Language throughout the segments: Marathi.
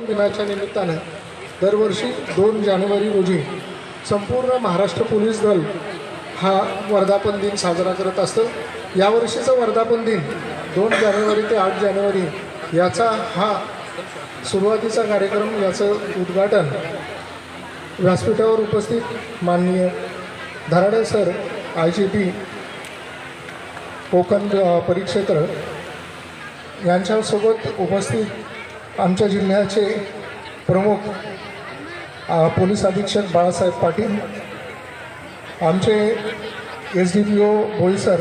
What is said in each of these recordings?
दिनाच्या निमित्तानं दरवर्षी दोन जानेवारी रोजी संपूर्ण महाराष्ट्र पोलीस दल हा वर्धापन दिन साजरा करत असतं. यावर्षीचा वर्धापन दिन दोन जानेवारी ते आठ जानेवारी याचा हा सुरुवातीचा कार्यक्रम याचं उद्घाटन व्यासपीठावर उपस्थित माननीय Dharade sir I G P Konkan परिक्षेत्र यांच्यासोबत उपस्थित आमच्या जिल्ह्याचे प्रमुख पोलीस अधीक्षक बाळासाहेब पाटील आमचे S D P O Boisar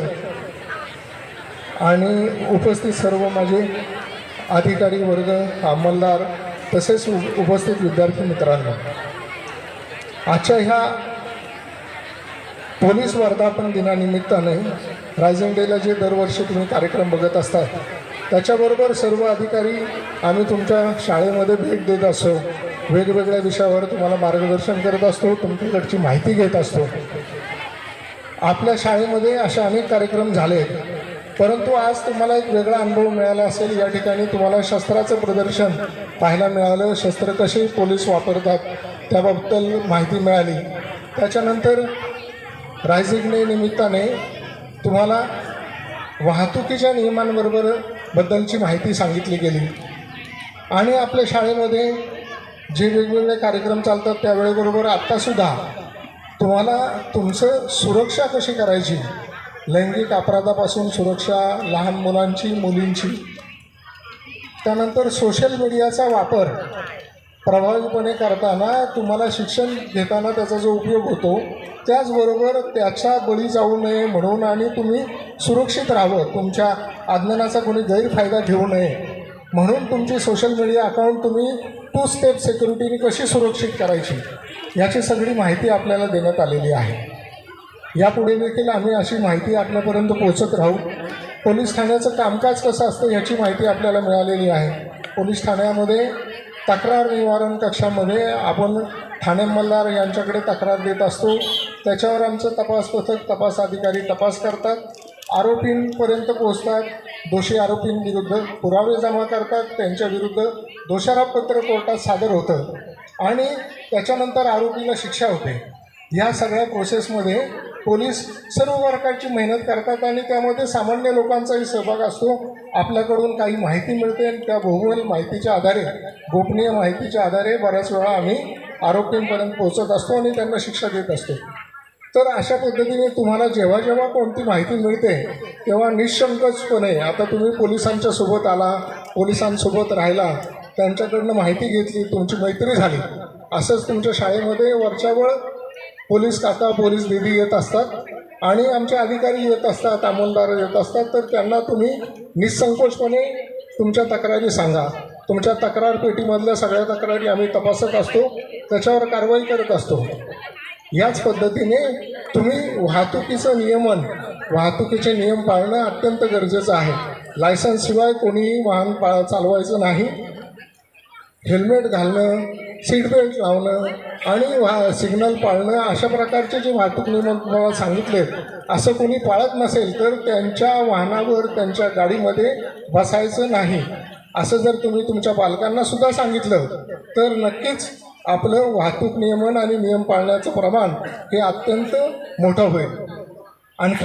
आणि उपस्थित सर्व माझे अधिकारी वर्ग अंमलदार तसेच उपस्थित विद्यार्थी मित्रांनो. आजच्या ह्या पोलीस वर्धापन दिनानिमित्ताने रायझिंग डेला जे दरवर्षी तुम्ही कार्यक्रम बघत असतात त्याच्याबरोबर सर्व अधिकारी आम्ही तुमच्या शाळेमध्ये भेट देत असतो. वेगवेगळ्या विषयावर तुम्हाला मार्गदर्शन करत असतो तुमच्याकडची माहिती घेत असतो. आपल्या शाळेमध्ये असे अनेक कार्यक्रम झाले परंतु आज तुम्हाला एक वेगळा अनुभव मिळाला असेल. या ठिकाणी तुम्हाला शस्त्राचं प्रदर्शन पाहायला मिळालं. शस्त्र कसे पोलीस वापरतात त्याबद्दल माहिती मिळाली. त्याच्यानंतर रायझिंग डे निमित्ताने तुम्हाला वाहतुकीच्या नियमांबरोबर बद्दलची माहिती सांगितली गेली. आणि आपल्या शाळेमध्ये जे वेगवेगळे कार्यक्रम चालतात त्यावेळेबरोबर आत्तासुद्धा तुम्हाला तुमचं सुरक्षा कशी करायची? लैंगिक अपराधापासून सुरक्षा लहान मुलांची मुलींची. त्यानंतर सोशल मीडियाचा वापर. प्रभावीपणे करताना तुम्हाला शिक्षण घेताना त्याचा जो उपयोग होतो त्याचबरोबर त्याचा बळी जाऊ नये म्हणून आणि तुम्ही सुरक्षित राहावं. तुमच्या आज्ञानाचा कोणी गैरफायदा घेऊ नये म्हणून तुमची सोशल मीडिया अकाउंट तुम्ही टू स्टेप सिक्युरिटीने कशी सुरक्षित करायची याची सगळी माहिती आपल्याला देण्यात आलेली आहे. यापुढे देखील आम्ही अशी माहिती आपल्यापर्यंत पोहोचत राहू. पोलीस ठाण्याचं कामकाज कसं असतं याची माहिती आपल्याला मिळालेली आहे. पोलीस ठाण्यामध्ये तक्रार निवारण कक्षामध्ये आपण ठाणे मल्हार यांच्याकडे तक्रार देत असतो. त्याच्यावर आमचं तपास पथक तपास अधिकारी तपास करतात. आरोपींपर्यंत पोहोचतात. दोषी आरोपींविरुद्ध पुरावे जमा करतात. त्यांच्याविरुद्ध दोषारोपपत्र कोर्टात सादर होतं. आणि त्याच्यानंतर आरोपीला शिक्षा होते. ह्या सगळ्या प्रोसेसमध्ये पोलीस सर्व प्रकारची मेहनत करतात आणि त्यामध्ये सामान्य लोकांचाही सहभाग असतो. आपल्याकडून काही माहिती मिळते आणि त्या बहुमूल माहितीच्या आधारे गोपनीय माहितीच्या आधारे बऱ्याच वेळा आम्ही आरोपींपर्यंत पोहोचत असतो आणि त्यांना शिक्षा देत असतो. तर अशा पद्धतीने तुम्हाला जेव्हा जेव्हा कोणती माहिती मिळते तेव्हा निशंकचपणे आता तुम्ही पोलिसांच्या सोबत आला पोलिसांसोबत राहिला त्यांच्याकडनं माहिती घेतली तुमची मैत्री झाली असंच तुमच्या शाळेमध्ये वरच्यावर पोलीस काका पोलीस दिदी येत असतात आणि आमचे अधिकारी येत असतात अंमलदार येत असतात तर त्यांना तुम्ही निसंकोचपणे तुमच्या तक्रारी सांगा. तुमच्या तक्रार पेटीमधल्या सगळ्या तक्रारी आम्ही तपासत असतो. त्याच्यावर कारवाई करत असतो. याच पद्धतीने तुम्ही वाहतुकीचं नियमन वाहतुकीचे नियम पाळणं अत्यंत गरजेचं आहे. लायसन्सशिवाय कोणीही वाहन पा चालवायचं नाही. हेल्मेट घालणं सीट बेल्ट लावणं आणि वा सिग्नल पाळणं अशा प्रकारचे जे वाहतूक नियम तुम्हाला सांगितले असं कोणी पाळत नसेल तर त्यांच्या वाहनावर त्यांच्या गाडीमध्ये बसायचं नाही. असं जर तुम्ही तुमच्या पालकांनासुद्धा सांगितलं तर नक्कीच आपलं वाहतूक नियमन आणि नियम पाळण्याचं प्रमाण हे अत्यंत मोठं होईल. आणखी